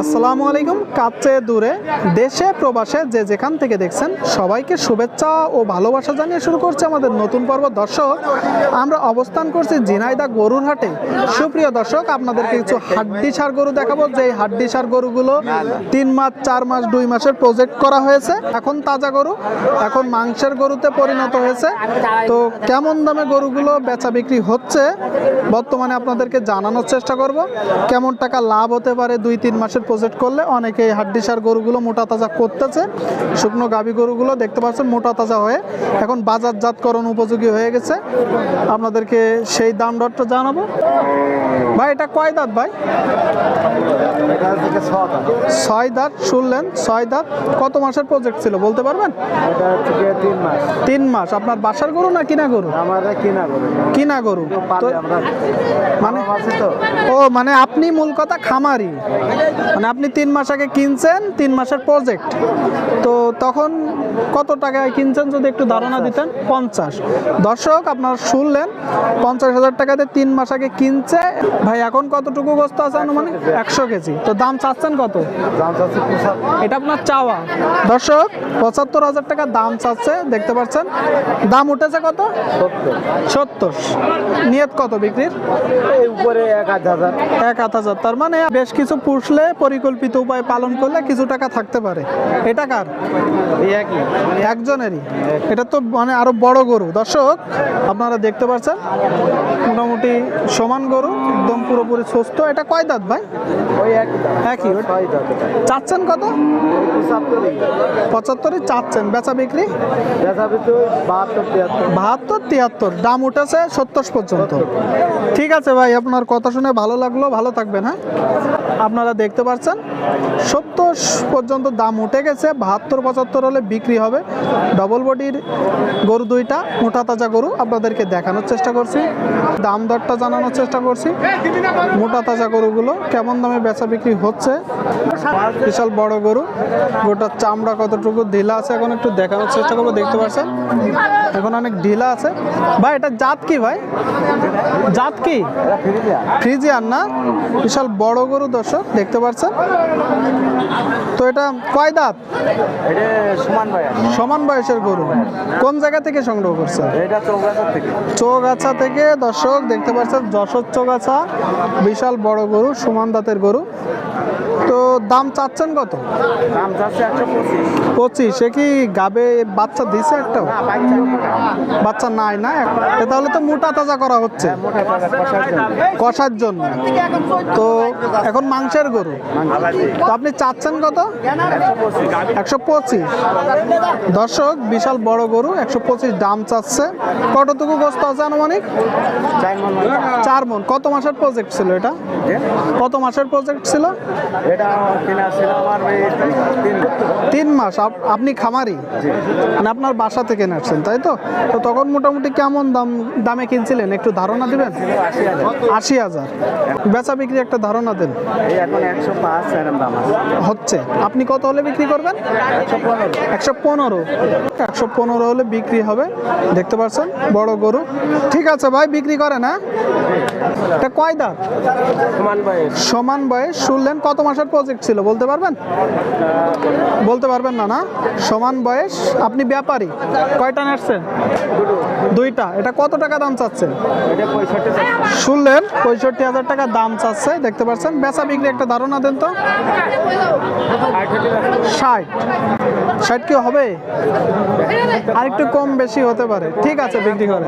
আসসালামু আলাইকুম। কাছে দূরে, দেশে, প্রবাসে যে যেখান থেকে দেখছেন, সবাইকে শুভেচ্ছা ও ভালোবাসা জানিয়ে শুরু করছে আমাদের নতুন পর্ব। দর্শক, আমরা অবস্থান করছি জিনাইদা গরুর হাটে। সুপ্রিয় দর্শক, আপনাদেরকে কিছু হাড্ডি সার গরু দেখাবো। যে হাড্ডি সার গরুগুলো তিন মাস, চার মাস, দুই মাসের প্রজেক্ট করা হয়েছে। এখন তাজা গরু, এখন মাংসের গরুতে পরিণত হয়েছে। তো কেমন দামে গরুগুলো বেচা বিক্রি হচ্ছে, বর্তমানে আপনাদেরকে জানানোর চেষ্টা করব। কেমন টাকা লাভ হতে পারে দুই, তিন মাসের প্রজেক্ট করলে অনেকে এই হাড্ডি সার গরুগুলো মোটা তাজা করতেছে। শুকনো গাভী গরুগুলো দেখতে পাচ্ছেন মোটা তাজা হয়ে এখন বাজারজাতকরণ উপযোগী হয়ে গেছে। আপনাদেরকে সেই দাম দরটা জানাব। ভাই এটা কয় দাঁত ভাই? ছয় দাঁত শুনলেন ছয় দাঁত। কত মাসের প্রজেক্ট ছিল বলতে পারবেন? তিন মাস। তিন মাস আপনার বাসার গরু না কিনা গরু? কিনা গরু। মানে ও মানে আপনি মূল কথা খামারি। মানে আপনি তিন মাস আগে কিনছেন তিন মাসের প্রজেক্ট তো তখন কত টাকায় কিনছেন যদি একটু ধারণা দিতেন? পঞ্চাশ। দর্শক আপনারা শুনলেন পঞ্চাশ হাজার টাকাতে তিন মাস আগে কিনছে। ভাই এখন কতটুকু গোস্ত আছে আনুমানিক? একশো কেজি। তো দাম চাচ্ছেন কত? এটা আপনার চাওয়া। দর্শক পঁচাত্তর হাজার টাকা দাম চাচ্ছে দেখতে পাচ্ছেন। দাম উঠেছে কত? সত্তর। নিয়ত কত বিক্রির? উপরে এক হাজার। এক হাজার। তার মানে বেশ কিছু পুষলে পরিকল্পিত উপায় পালন করলে কিছু টাকা থাকতে পারে। এটা কার? একজনেরই। এটা তো মানে আরও বড় গরু। দর্শক আপনারা দেখতে পাচ্ছেন মোটামুটি সমান গরু একদম পুরোপুরি সুস্থ। এটা কয় দাঁত ভাই? একই চাচ্ছেন কত? পঁচাত্তরই। চাচ্ছেন। বেচা বিক্রি? বাহাত্তর তিয়াত্তর। দাম উঠেছে সত্তর পর্যন্ত। ঠিক আছে ভাই আপনার কথা শুনে ভালো লাগল। ভালো থাকবেন হ্যাঁ? আপনারা দেখতে পাচ্ছেন সত্তর পর্যন্ত দাম উঠে গেছে, বাহাত্তর, পঁচাত্তর হলে বিক্রি হবে। ডবল বডির গরু দুইটা, মোটা তাজা গরু আপনাদেরকে দেখানোর চেষ্টা করছি। দাম দরটা জানানোর চেষ্টা করছি। মোটা তাজা গরুগুলো কেমন দামে বেচা বিক্রি হচ্ছে? বিশাল বড় গরু। গোটার চামড়া কতটুকু ঢিলা আছে এখন একটু দেখানোর চেষ্টা করব, দেখতে পাচ্ছেন? এখন অনেক ঢিলা আছে। ভাই, এটা জাত কি ভাই? জাত কি? ফ্রিজিয়ান না? বিশাল বড় গরু দর্শক, দেখতে পাচ্ছেন? তো এটা কয় দাঁত? সমান বয়সের গরু। কোন জায়গা থেকে সংগ্রহ করছে চৌগাছা থেকে। দর্শক দেখতে পাচ্ছেন যশোর চৌগাছা বিশাল বড় গরু সমান দাঁতের গরু। তো দাম চাচ্ছেন কত? দাম চাচ্ছে একশো পঁচিশ। সে কি গাবে বাচ্চা দিছে একটা বাচ্চা নাই। না? তাহলে তো মোটা তাজা করা হচ্ছে। জন্য। কষার জন্য। তো এখন মাংসের গরু। তো আপনি চাচ্ছেন কত? একশো পঁচিশ। দর্শক, বিশাল বড় গরু, একশো পঁচিশ দাম চাচ্ছে। কতটুকু গোস্ত আছে আনুমানিক? চার মন। কত মাসের প্রজেক্ট ছিল এটা? কত মাসের প্রজেক্ট ছিল? তিন মাস। আপ- আপনি খামারি? মানে আপনার বাসা থেকে নাচছেন তাই তো? তো তখন মোটামুটি কেমন দাম, দামে কিনছিলেন? একটু ধারণা দিবেন? আশি হাজার। বেচা বিক্রি একটা ধারণা দেন। পাঁচ এরকম দাম আছে। হচ্ছে। আপনি কত হলে বিক্রি করবেন? একশো পনেরো। একশো পনেরো হলে বিক্রি হবে। দেখতে পাচ্ছেন বড় গরু। ঠিক আছে ভাই বিক্রি করে না? এটা কয় দাঁত? সমান বয়স। শুনলেন কত মাসের প্রজেক্ট ছিল বলতে পারবেন? বলতে পারবেন না না? সমান বয়স। আপনি ব্যাপারী। কয়টা নাচছেন দুইটা। এটা কত টাকা দাম চাচ্ছেন? শুনলেন পঁয়ষট্টি হাজার টাকা দাম চাচ্ছে। দেখতে পাচ্ছেন বেচা বিক্রি একটা ধারণা দেন তো ষাট। ষাট কি হবে? আর একটু কম বেশি হতে পারে। ঠিক আছে, বিক্রি করে।